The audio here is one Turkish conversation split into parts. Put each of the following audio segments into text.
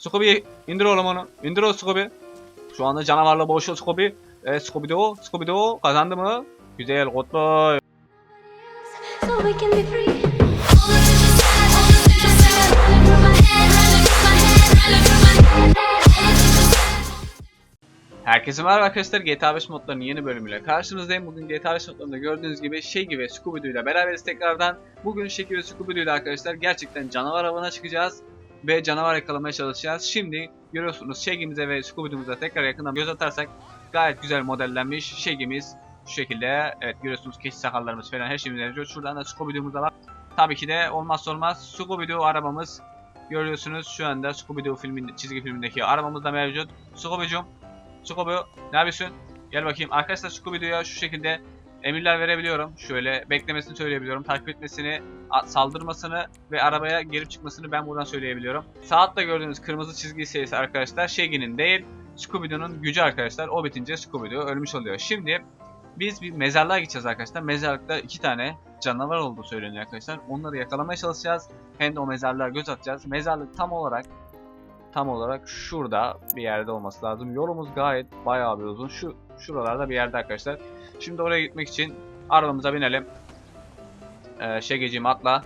Scooby indir oğlum onu. İndir o Scooby. Şu anda canavarla boğuşuyor Scooby. Evet Scooby Doo. Scooby Doo kazandı mı? Güzel kutlu. so we can be free. Herkese merhaba arkadaşlar GTA 5 modlarının yeni bölümüyle karşınızdayım. Bugün GTA 5 modlarında gördüğünüz gibi Shaggy ve Scooby-Doo ile beraberiz tekrardan. Bugün Shaggy ve Scooby-Doo ile arkadaşlar gerçekten canavar avına çıkacağız. Ve canavar yakalamaya çalışacağız. Şimdi görüyorsunuz Shaggy'mize ve Scooby-Doo'muza tekrar yakından göz atarsak gayet güzel modellenmiş Shaggy'miz şu şekilde. Evet görüyorsunuz keçi sakallarımız falan her şeyimiz mevcut. Şuradan da Scooby-Doo'muz var. Tabii ki de olmazsa olmaz Scooby-Doo arabamız. Görüyorsunuz şu anda Scooby-Doo filmin, çizgi filmindeki arabamız da mevcut. Scooby-Doo Scooby ne yapıyorsun? Gel bakayım. Arkadaşlar Scooby-Doo'ya şu şekilde emirler verebiliyorum. Şöyle beklemesini söyleyebiliyorum. Takip etmesini, saldırmasını ve arabaya girip çıkmasını ben buradan söyleyebiliyorum. Sağ altta gördüğünüz kırmızı çizgi sayısı arkadaşlar Shaggy'nin değil Scooby-Doo'nun gücü arkadaşlar. O bitince Scooby-Doo ölmüş oluyor. Şimdi biz bir mezarlığa gideceğiz arkadaşlar. Mezarlıkta iki tane canavar olduğu söyleniyor arkadaşlar. Onları yakalamaya çalışacağız. Hem de o mezarlığa göz atacağız. Mezarlık tam olarak tam olarak şurada bir yerde olması lazım. Yolumuz gayet bayağı bir uzun. Şu şuralarda bir yerde arkadaşlar. Şimdi oraya gitmek için arabamıza binelim. Ee, Şegeciğim atla.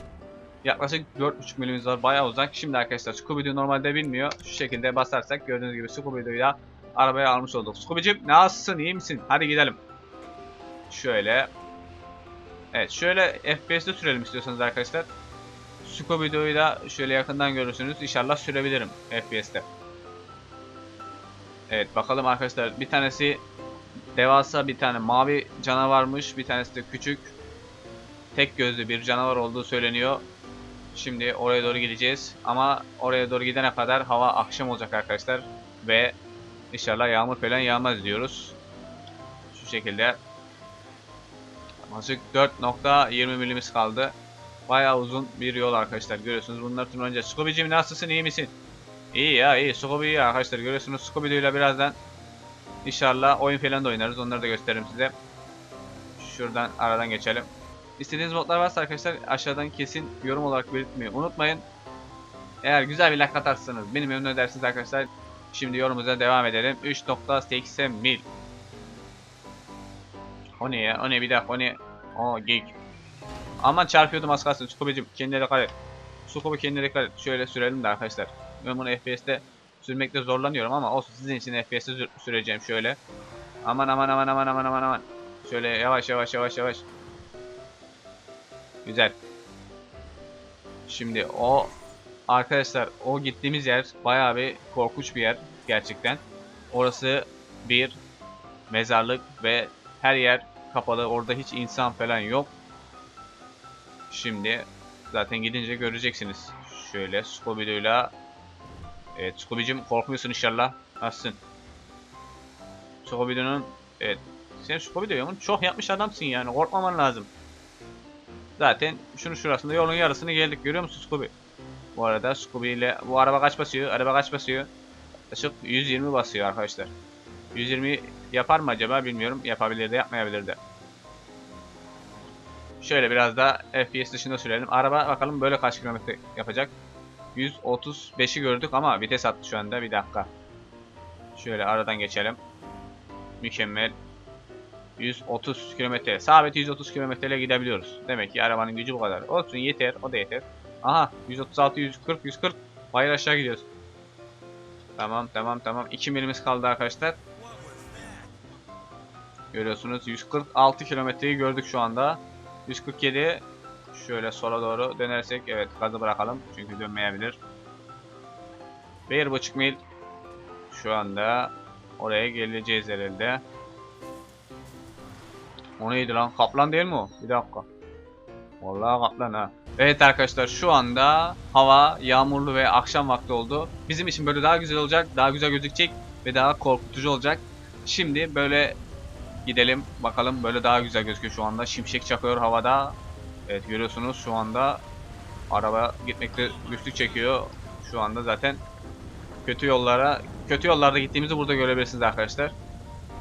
Yaklaşık 4.5 milimiz var. Bayağı uzak. Şimdi arkadaşlar Scooby-Doo normalde bilmiyor. Şu şekilde basarsak gördüğünüz gibi Scooby-Doo'yu arabaya almış olduk. Scooby'cim nasılsın? iyi misin? Hadi gidelim. Şöyle. Evet şöyle FPS'de sürelim istiyorsanız arkadaşlar. Scooby-Doo'yu da şöyle yakından görürsünüz. İnşallah sürebilirim FPS'te. Evet bakalım arkadaşlar. Bir tanesi devasa bir tane mavi canavarmış. Bir tanesi de küçük. Tek gözlü bir canavar olduğu söyleniyor. Şimdi oraya doğru gideceğiz. Ama oraya doğru gidene kadar hava akşam olacak arkadaşlar. Ve inşallah yağmur falan yağmaz diyoruz. Şu şekilde. Yaklaşık 4.20 milimiz kaldı. Bayağı uzun bir yol arkadaşlar görüyorsunuz. Bunlar tüm önce Scooby'cim nasılsın iyi misin? İyi ya iyi Scooby iyi arkadaşlar görüyorsunuz Scooby ile birazdan inşallah oyun falan da oynarız. Onları da gösteririm size. Şuradan aradan geçelim. İstediğiniz modlar varsa arkadaşlar aşağıdan kesin yorum olarak belirtmeyi unutmayın. Eğer güzel bir like atarsanız beni memnun edersiniz arkadaşlar. Şimdi yorumumuza devam edelim. 3.80 mil. O ne ya? O ne bir dakika o ne? O geek. Aman çarpıyordum az kalsın. Scooby'cim kendine dikkat et. Scooby kendine dikkat et. Şöyle sürelim de arkadaşlar. Ben bunu FPS'te sürmekte zorlanıyorum ama olsun sizin için FPS'te sür- süreceğim şöyle. Aman aman aman aman aman aman aman. Şöyle yavaş yavaş yavaş yavaş. Güzel. Şimdi o arkadaşlar o gittiğimiz yer bayağı bir korkunç bir yer gerçekten. Orası bir mezarlık ve her yer kapalı. Orada hiç insan falan yok. Şimdi zaten gidince göreceksiniz. Şöyle Scooby-Doo'yla Evet Scooby'cim korkmuyorsun inşallah. Nasılsın? Scooby-Doo'nun Evet sen Scooby-Doo'nun çok yapmış adamsın yani korkmaman lazım. Zaten şunun şurasında yolun yarısını geldik görüyor musun Scooby? Bu arada Scooby ile bu araba kaç basıyor? Araba kaç basıyor? Yaklaşık 120 basıyor arkadaşlar. 120 yapar mı acaba bilmiyorum. Yapabilir de yapmayabilir de. Şöyle biraz da FPS dışında sürelim. Araba bakalım böyle kaç kilometre yapacak. 135'i gördük ama vites attı şu anda. Bir dakika. Şöyle aradan geçelim. Mükemmel. 130 kilometre. Sabit 130 kilometre ile gidebiliyoruz. Demek ki arabanın gücü bu kadar. Olsun yeter. O da yeter. Aha 136, 140, 140. Bayır aşağı gidiyoruz. Tamam tamam tamam. 2 milimiz kaldı arkadaşlar. Görüyorsunuz 146 kilometreyi gördük şu anda. 147 şöyle sola doğru dönersek evet gazı bırakalım çünkü dönmeyebilir. 1.5 mil şu anda oraya geleceğiz herhalde. O neydi lan? Kaplan değil mi o? Bir dakika. Vallahi kaplan ha. Evet arkadaşlar şu anda hava yağmurlu ve akşam vakti oldu. Bizim için böyle daha güzel olacak, daha güzel gözükecek ve daha korkutucu olacak. Şimdi böyle gidelim bakalım böyle daha güzel gözüküyor şu anda. Şimşek çakıyor havada. Evet görüyorsunuz şu anda araba gitmekte güçlük çekiyor. Şu anda zaten kötü yollara kötü yollarda gittiğimizi burada görebilirsiniz arkadaşlar.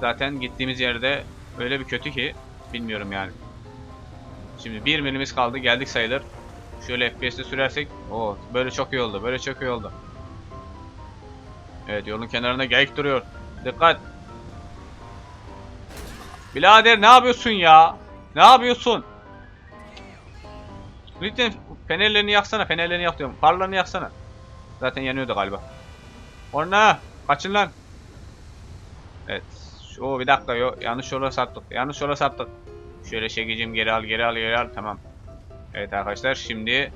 Zaten gittiğimiz yerde öyle bir kötü ki bilmiyorum yani. Şimdi bir milimiz kaldı geldik sayılır. Şöyle FPS'te sürersek o böyle çok iyi oldu böyle çok iyi oldu. Evet yolun kenarında geyik duruyor. Dikkat. Birader ne yapıyorsun ya? Ne yapıyorsun? Lütfen fenerlerini yaksana. Fenerlerini yak diyorum. Farlarını yaksana. Zaten yanıyordu galiba. Orna kaçın lan. Evet. O bir dakika yo yanlış yola saptık. Yanlış yola saptık. Şöyle çekicim geri al geri al geri al tamam. Evet arkadaşlar şimdi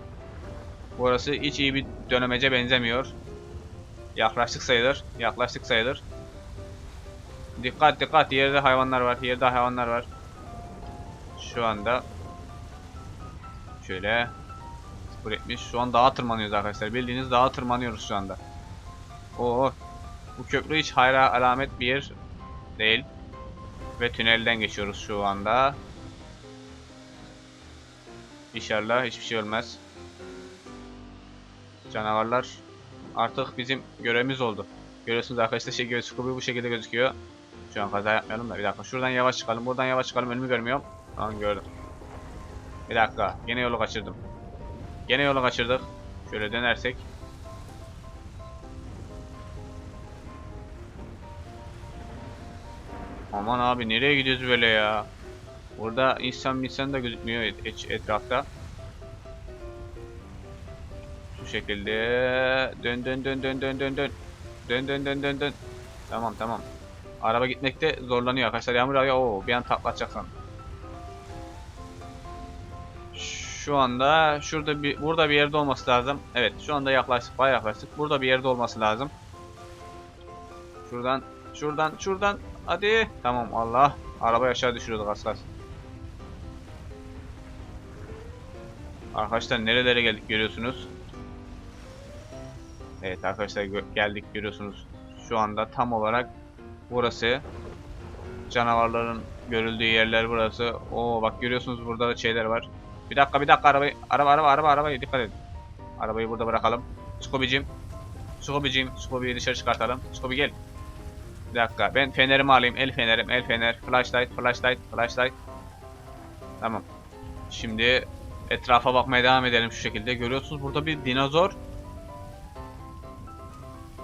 burası hiç iyi bir dönemece benzemiyor. Yaklaştık sayılır. Yaklaştık sayılır. Dikkat dikkat yerde hayvanlar var. Yerde hayvanlar var. Şu anda şöyle 0.70 şu an dağa tırmanıyoruz arkadaşlar. Bildiğiniz dağa tırmanıyoruz şu anda. Oo bu köprü hiç hayra alamet bir değil. Ve tünelden geçiyoruz şu anda. İnşallah hiçbir şey olmaz. Canavarlar artık bizim görevimiz oldu. Görüyorsunuz arkadaşlar şey göz bu şekilde gözüküyor. Şu an kaza yapmayalım da bir dakika. Şuradan yavaş çıkalım. Buradan yavaş çıkalım. Önümü görmüyorum. Tamam gördüm. Bir dakika. Gene yolu kaçırdım. Gene yolu kaçırdık. Şöyle dönersek. Aman abi nereye gidiyoruz böyle ya? Burada insan insan da gözükmüyor et- et- etrafta. Şu şekilde dön dön dön dön dön dön dön. Dön dön dön dön dön. Tamam tamam. Araba gitmekte zorlanıyor arkadaşlar. Yağmur yağıyor. Oo, bir an taklatacak sandım. Şu anda şurada bir burada bir yerde olması lazım. Evet, şu anda yaklaştık, bayağı yaklaştık. Burada bir yerde olması lazım. Şuradan, şuradan, şuradan. Hadi. Tamam Allah. Arabayı aşağı düşürüyorduk az kalsın. Arkadaşlar nerelere geldik görüyorsunuz. Evet arkadaşlar gö- geldik görüyorsunuz. Şu anda tam olarak burası. Canavarların görüldüğü yerler burası. Oo bak görüyorsunuz burada da şeyler var. Bir dakika bir dakika arabayı araba araba araba arabayı dikkat edin. Arabayı burada bırakalım. Scooby'cim. Scooby'cim. Scooby'yi dışarı çıkartalım. Scooby gel. Bir dakika ben fenerimi alayım. El fenerim el fener. Flashlight flashlight flashlight. Tamam. Şimdi etrafa bakmaya devam edelim şu şekilde. Görüyorsunuz burada bir dinozor.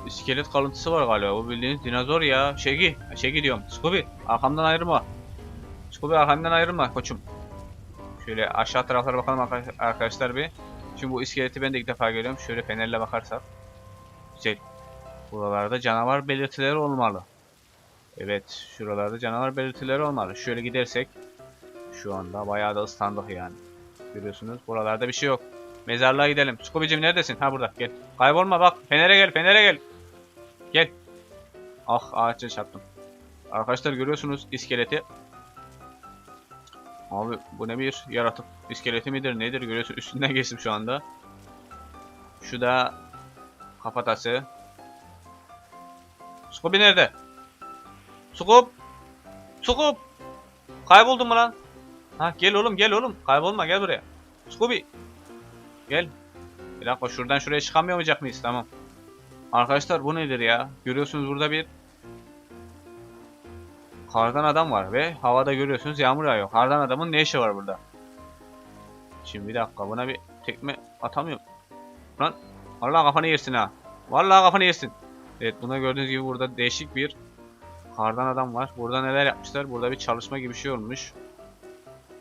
İskelet kalıntısı var galiba. Bu bildiğiniz dinozor ya. Şegi. Şegi diyorum. Scooby. Arkamdan ayrılma. Scooby arkamdan ayrılma koçum. Şöyle aşağı taraflara bakalım arka- arkadaşlar bir. Şimdi bu iskeleti ben de ilk defa görüyorum. Şöyle fenerle bakarsak. Güzel. Buralarda canavar belirtileri olmalı. Evet. Şuralarda canavar belirtileri olmalı. Şöyle gidersek. Şu anda bayağı da ıslandık yani. Görüyorsunuz. Buralarda bir şey yok. Mezarlığa gidelim. Scooby'cim neredesin? Ha burada. Gel. Kaybolma bak. Fener'e gel. Fener'e gel. Gel. Ah ağaçça çarptım. Arkadaşlar görüyorsunuz iskeleti. Abi bu ne bir yaratık iskeleti midir nedir görüyorsun üstünden geçtim şu anda. Şu da kafatası. Scooby nerede? Scoop! Scoop! Kayboldun mu lan? Ha gel oğlum gel oğlum. Kaybolma gel buraya. Scooby! Gel. Bir dakika şuradan şuraya çıkamayacak mıyız? Tamam. Arkadaşlar bu nedir ya? Görüyorsunuz burada bir kardan adam var ve havada görüyorsunuz yağmur yağıyor. Kardan adamın ne işi var burada? Şimdi bir dakika buna bir tekme atamıyorum. Lan Allah kafanı yersin ha. Vallahi kafanı yersin. Evet buna gördüğünüz gibi burada değişik bir kardan adam var. Burada neler yapmışlar? Burada bir çalışma gibi şey olmuş.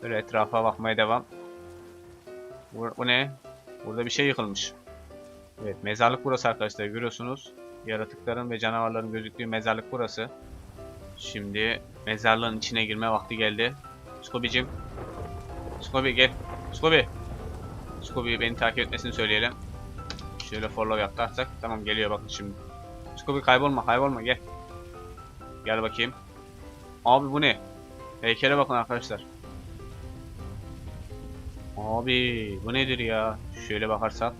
Böyle etrafa bakmaya devam. Bu, bu ne? Burada bir şey yıkılmış. Evet mezarlık burası arkadaşlar görüyorsunuz. Yaratıkların ve canavarların gözüktüğü mezarlık burası. Şimdi mezarlığın içine girme vakti geldi. Scooby'cim. Scooby gel. Scooby. Scooby beni takip etmesini söyleyelim. Şöyle follow yaparsak tamam geliyor bakın şimdi. Scooby kaybolma kaybolma gel. Gel bakayım. Abi bu ne? Heykele bakın arkadaşlar. Abi bu nedir ya? Şöyle bakarsak.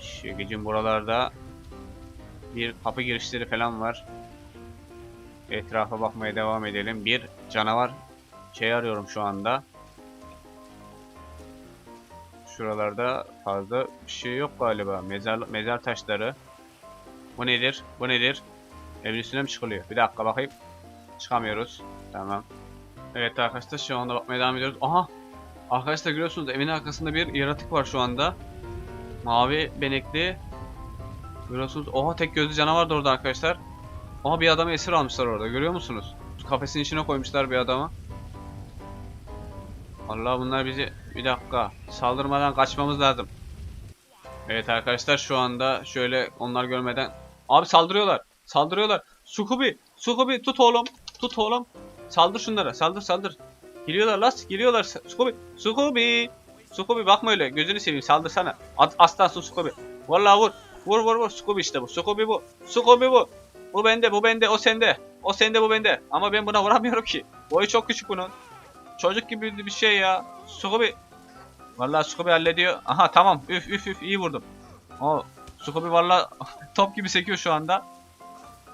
Şegecim buralarda bir kapı girişleri falan var. Etrafa bakmaya devam edelim. Bir canavar şey arıyorum şu anda. Şuralarda fazla bir şey yok galiba. Mezar mezar taşları. Bu nedir? Bu nedir? Evin üstüne mi çıkılıyor? Bir dakika bakayım. Çıkamıyoruz. Tamam. Evet arkadaşlar şu anda bakmaya devam ediyoruz. Aha! Arkadaşlar görüyorsunuz evin arkasında bir yaratık var şu anda. Mavi benekli. Görüyorsunuz. Oha tek gözlü canavar da orada arkadaşlar. Oha bir adamı esir almışlar orada. Görüyor musunuz? Kafesin içine koymuşlar bir adamı. Allah bunlar bizi bir dakika saldırmadan kaçmamız lazım. Evet arkadaşlar şu anda şöyle onlar görmeden abi saldırıyorlar. Saldırıyorlar. Sukubi, Sukubi tut oğlum. Tut oğlum. Saldır şunlara. Saldır saldır. Geliyorlar las. Geliyorlar. Sukubi. Sukubi. Sukubi bakma öyle. Gözünü seveyim. Saldırsana. At, aslansın Sukubi. Vallahi vur. Vur vur vur. Sukubi işte bu. Sukubi bu. Sukubi bu. Bu bende. Bu bende. O sende. O sende bu bende. Ama ben buna vuramıyorum ki. Boyu çok küçük bunun. Çocuk gibi bir şey ya. Sukubi. Vallahi Sukubi hallediyor. Aha tamam. Üf üf üf iyi vurdum. O Sukubi vallahi top gibi sekiyor şu anda.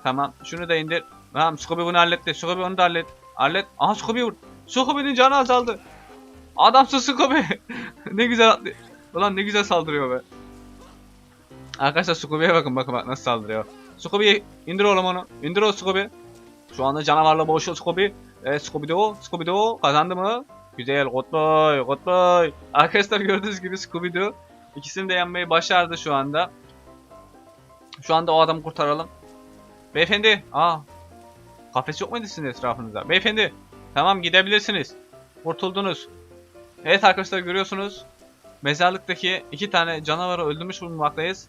Tamam. Şunu da indir. Tamam Sukubi bunu halletti. Sukubi onu da hallet. Hallet. Aha Sukubi vur. Sukubi'nin canı azaldı. Adamsın Sukubi. ne güzel. Ulan ne güzel saldırıyor be. Arkadaşlar Sukubi'ye bakın bakın bak nasıl saldırıyor. Sukubi indir oğlum onu. İndir o Sukubi. Şu anda canavarla boğuşuyor Scooby. Evet Scooby Doo. Scooby Doo kazandı mı? Güzel. Good boy. Arkadaşlar gördüğünüz gibi Scooby Doo ikisini de yenmeyi başardı şu anda. Şu anda o adamı kurtaralım. Beyefendi. Aa. Kafes yok muydu sizin etrafınızda? Beyefendi. Tamam gidebilirsiniz. Kurtuldunuz. Evet arkadaşlar görüyorsunuz. Mezarlıktaki iki tane canavarı öldürmüş bulunmaktayız.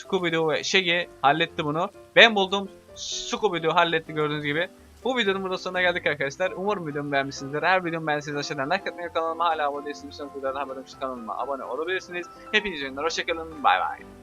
Scooby-Doo ve Shaggy halletti bunu. Ben buldum. Scooby-Doo halletti gördüğünüz gibi. Bu videonun burada sonuna geldik arkadaşlar. Umarım videomu beğenmişsinizdir. Eğer videomu beğendiyseniz aşağıdan like atmayı kanalıma hala abone değilseniz lütfen videodan haber olmak için kanalıma abone olabilirsiniz. Hepinize günler. Hoşçakalın. Bay bay.